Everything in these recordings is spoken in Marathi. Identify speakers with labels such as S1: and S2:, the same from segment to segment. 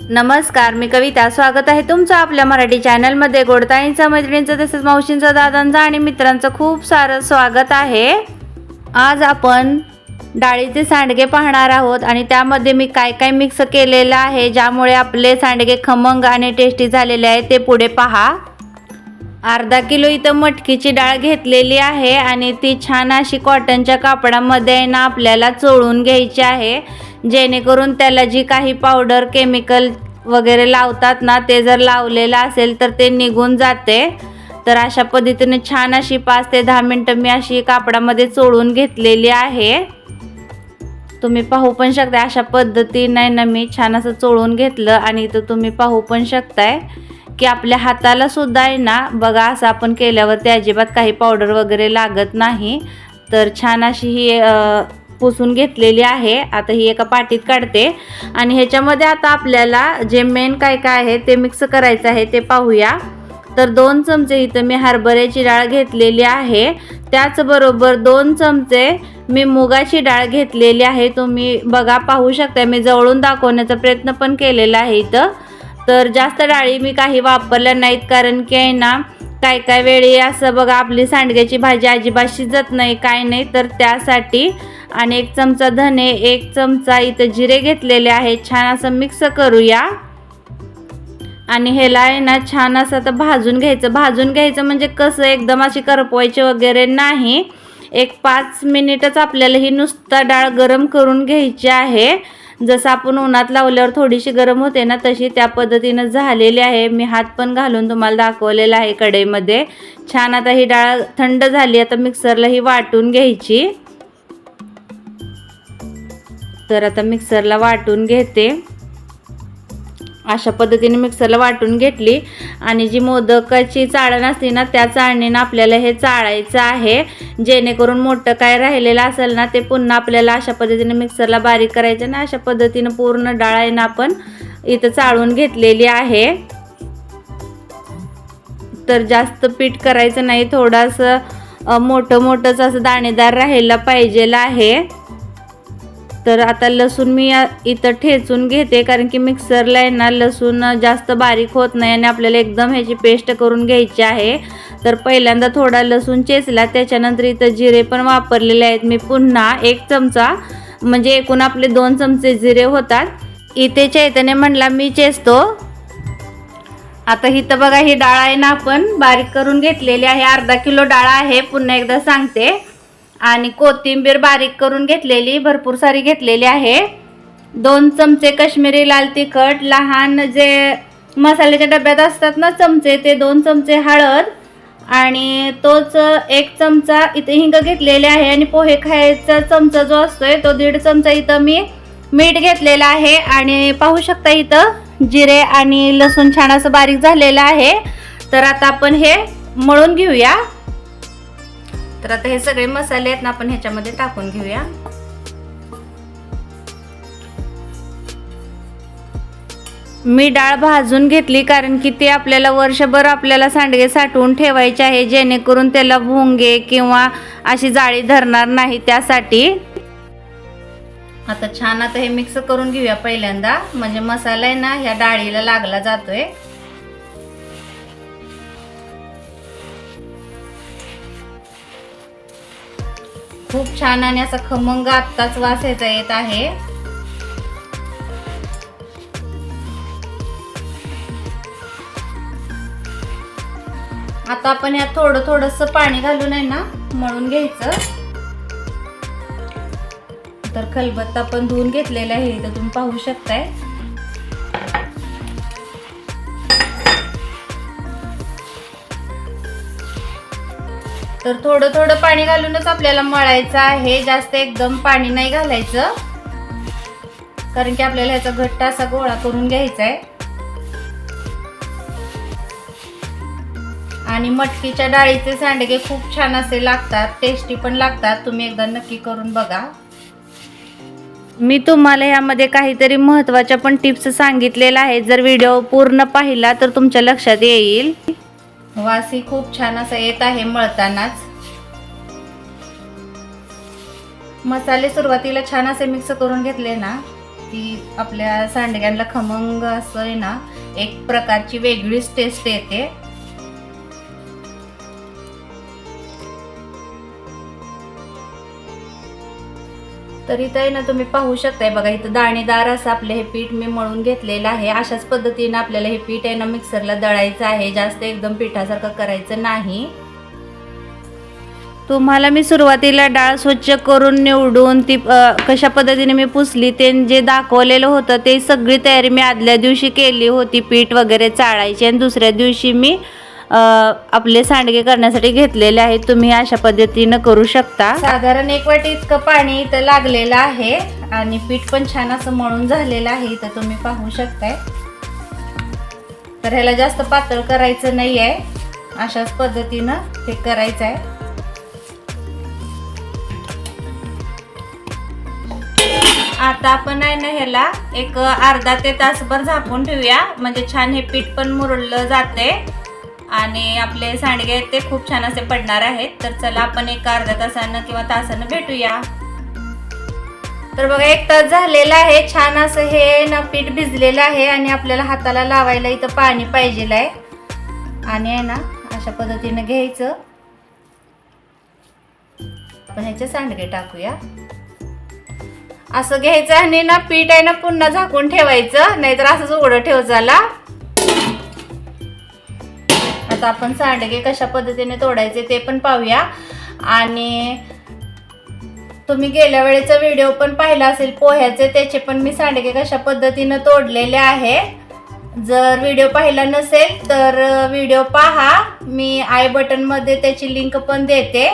S1: नमस्कार मी कविता. स्वागत आहे तुमचं आपल्या मराठी चॅनलमध्ये. गोडताईंचा मैत्रिणींचं तसेच मावशींचं दादांचं आणि मित्रांचं खूप सारं स्वागत आहे. आज आपण डाळीचे सांडगे पाहणार आहोत आणि त्यामध्ये मी काय काय मिक्स केलेलं आहे ज्यामुळे आपले सांडगे खमंग आणि टेस्टी झालेले आहे ते पुढे पहा. अर्धा किलो इथं मटकीची डाळ घेतलेली आहे आणि ती छान अशी कॉटनच्या कापडामध्ये आहे ना आपल्याला चोळून घ्यायची आहे. जेणेकरून त्याला जी काही पावडर केमिकल वगैरे लावतात ना ते जर लावलेलं असेल तर ते निघून जाते. तर अशा पद्धतीने छान अशी पाच ते दहा मिनटं मी अशी कापडामध्ये चोळून घेतलेली आहे. तुम्ही पाहू पण शकता अशा पद्धतीने ना मी छान असं चोळून घेतलं आणि इथं तुम्ही पाहू पण शकताय की आपल्या हाताला सुद्धा आहे ना बघा असं आपण केल्यावरती अजिबात काही पावडर वगैरे लागत नाही. तर छान अशी ही पुसून घेतलेली आहे. आता ही एका पाटीत काढते. आणि ह्याच्यामध्ये आता आपल्याला जे मेन काय काय आहे ते मिक्स करायचं आहे ते पाहूया. तर दोन चमचे इथं मी हरभऱ्याची डाळ घेतलेली आहे. त्याचबरोबर दोन चमचे मी मुगाची डाळ घेतलेली आहे. तुम्ही बघा पाहू शकता मी जवळून दाखवण्याचा प्रयत्न पण केलेला आहे इथं. तर जास्त डाळी मी काही वापरल्या नाहीत कारण की आहे ना काय काय वेळी असं बघा आपली सांडग्याची भाजी अजिबात शिजत नाही काय नाही. तर त्यासाठी आणि एक चमचा धने एक चमचा इथं जिरे घेतलेले आहेत. छान असं मिक्स करूया. आणि ह्याला आहे ना छान असं आता भाजून घ्यायचं. भाजून घ्यायचं म्हणजे कसं एकदम अशी करपवायची वगैरे नाही. एक पाच मिनिटच आपल्याला ही नुसता डाळ गरम करून घ्यायची आहे. जसं आपण उन्हात लावल्यावर थोडीशी गरम होते ना तशी त्या पद्धतीनं झालेली आहे. मी हात पण घालून तुम्हाला दाखवलेला आहे कढईमध्ये. छान आता ही डाळ थंड झाली आता मिक्सरला ही वाटून घ्यायची. तर आता मिक्सरला वाटून घेते. अशा पद्धतीने मिक्सरला वाटून घेतली. आणि जी मोदकाची चाळण असते ना त्या चाळणीनं आपल्याला हे चाळायचं आहे. जेणेकरून मोठं काय राहिलेलं असेल ना ते पुन्हा आपल्याला अशा पद्धतीने मिक्सरला बारीक करायचं ना अशा पद्धतीनं पूर्ण डाळ आहे ना आपण इथं चाळून घेतलेली आहे. तर जास्त पीठ करायचं नाही थोडंसं मोठं मोठंच असं दाणेदार राहायला पाहिजेलं आहे. तर आता लसूण मी इथं ठेचून घेते कारण की मिक्सरला आहे ना लसूण जास्त बारीक होत नाही आणि आपल्याला एकदम ह्याची पेस्ट करून घ्यायची आहे. तर पहिल्यांदा थोडा लसूण चेचला त्याच्यानंतर इथं जिरे पण वापरलेले आहेत. मी पुन्हा एक चमचा म्हणजे एकूण आपले दोन चमचे जिरे होतात. इथे चैतन्य म्हणला मी चेचतो. आता इथं बघा ही डाळ आहे ना आपण बारीक करून घेतलेली आहे. अर्धा किलो डाळ आहे पुन्हा एकदा सांगते. आणि कोथिंबीर बारीक करून घेतलेली भरपूर सारी घेतलेली आहे. दोन चमचे काश्मीरी लाल तिखट लहान जे मसाल्याच्या डब्यात असतात ना चमचे ते दोन चमचे हळद आणि तोच एक चमचा इथे हिंग घेतलेले आहे आणि पोहे खायचा चमचा जो असतोय तो दीड चमचा इथं मी मीठ घेतलेलं आहे. आणि पाहू शकता इथं जिरे आणि लसूण छान असं बारीक झालेलं आहे. तर आता आपण हे मळून घेऊया. तर आता हे सगळे मसाले आहेत ना आपण ह्याच्यामध्ये टाकून घेऊया. मी डाळ भाजून घेतली कारण की ती आपल्याला वर्षभर आपल्याला सांडगे साठवून ठेवायचे आहे जेणेकरून त्याला भोंगे किंवा अशी जाळी धरणार नाही त्यासाठी. आता छान आता हे मिक्स करून घेऊया पहिल्यांदा. म्हणजे मसाला आहे ना ह्या डाळीला लागला जातोय. खूप छान आणि असा खमंग आत्ताच वास याचा येत आहे. आता आपण यात थोडं थोडस पाणी घालून आहे ना मळून घ्यायचं. तर खलबत्ता पण धुवून घेतलेला आहे इथं तुम्ही पाहू शकताय. तर थोडं थोडं पाणी घालूनच आपल्याला मळायचं आहे. जास्त एकदम पाणी नाही घालायचं. कारण की आपल्याला ह्याचा घट्ट असा गोळा करून घ्यायचा आहे आणि मटकीच्या डाळीचे सांडगे खूप छान असे लागतात. टेस्टी पण लागतात. तुम्ही एकदा नक्की करून बघा. मी तुम्हाला यामध्ये काहीतरी महत्त्वाच्या पण टिप्स सांगितलेल्या आहेत. जर व्हिडिओ पूर्ण पाहिला तर तुमच्या लक्षात येईल. वासी खूप छान असा येत आहे मळतानाच. मसाले सुरुवातीला छान असे मिक्स करून घेतले ना की आपल्या सांडग्यांना खमंग असं आहे ना एक प्रकारची वेगळीच टेस्ट येते. तर इथं आहे ना तुम्ही पाहू शकताय. बघा इथं दाणेदार असं आपलं हे पीठ मी मळून घेतलेलं आहे. अशाच पद्धतीनं आपल्याला हे पीठ आहे ना मिक्सरला दळायचं आहे. जास्त एकदम पिठासारखं करायचं नाही. तुम्हाला मी सुरुवातीला डाळ स्वच्छ करून निवडून ती कशा पद्धतीने मी पुसली ते जे दाखवलेलं होतं ते सगळी तयारी मी आदल्या दिवशी केली होती पीठ वगैरे चाळायची. आणि दुसऱ्या दिवशी मी आपले सांडगे करण्यासाठी घेतलेले आहेत. तुम्ही अशा पद्धतीनं करू शकता. साधारण एक वाटी इतकं पाणी इथं लागलेलं आहे आणि पीठ पण छान असं मळून झालेलं आहे. इथं तुम्ही पाहू शकताय. तर ह्याला जास्त पातळ करायचं नाही आहे अशाच पद्धतीनं हे करायचं आहे आता आपण आहे ना ह्याला एक अर्धा ते तासभर झाकून ठेवूया. म्हणजे छान हे पीठ पण मुरडलं जाते आणि आपले सांडगे आहेत ते खूप छान असे पडणार आहेत. तर चला आपण एक अर्ध्या तासानं किंवा तासानं भेटूया. तर बघा एक तास झालेला आहे. छान असं हे ना पीठ भिजलेलं आहे आणि आपल्याला हाताला लावायला इथं पाणी पाहिजेल आहे. आणि आहे ना अशा पद्धतीनं घ्यायचं. आपण ह्याचे सांडगे टाकूया. असं घ्यायचं आणि ना पीठ आहे ना पुन्हा झाकून ठेवायचं. नाहीतर असंच उघडं ठेव झाला आता आपण सांडगे कशा पद्धतीने तोडायचे ते पण पाहूया. आणि तुम्ही गेल्या वेळेचा व्हिडिओ पण पाहिला असेल पोह्याचे त्याचे पण मी सांडगे कशा पद्धतीनं तोडलेले आहे. जर व्हिडिओ पाहिला नसेल तर व्हिडिओ पहा. मी आय बटनमध्ये त्याची लिंक पण देते.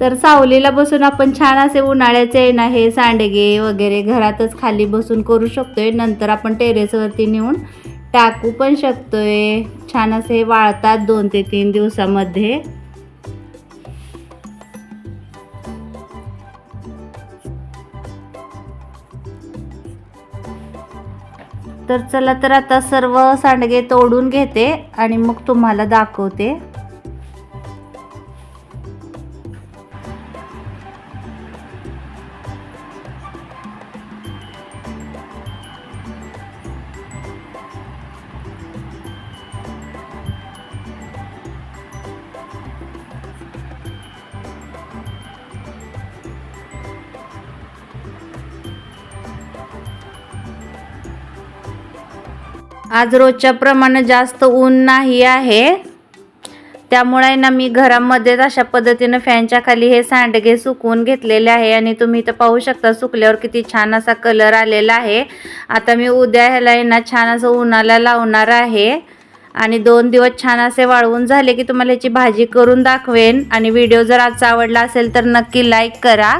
S1: तर सावलीला बसून आपण छान असे उन्हाळ्याचे ना हे सांडगे वगैरे घरातच खाली बसून करू शकतोय. नंतर आपण टेरेसवरती नेऊन टाकू पण शकतोय. छान असे वाळतात दोन ते तीन दिवसामध्ये. तर चला तर आता सर्व सांडगे तोडून घेते आणि मग तुम्हाला दाखवते. आज रोजच्या प्रमाणे जास्त ऊन नाही आहे. त्यामुळे ना मी घरामध्येच अशा पद्धतीनं फॅनच्या खाली हे सांडगे सुकवून घेतलेले आहे. आणि तुम्ही इथं पाहू शकता सुकल्यावर किती छान असा कलर आलेला आहे. आता मी उद्या ह्याला आहे ना छान असं उन्हाला लावणार आहे. आणि दोन दिवस छान असे वाळवून झाले की तुम्हाला याची भाजी करून दाखवेन. आणि व्हिडिओ जर आजचा आवडला असेल तर नक्की लाईक करा.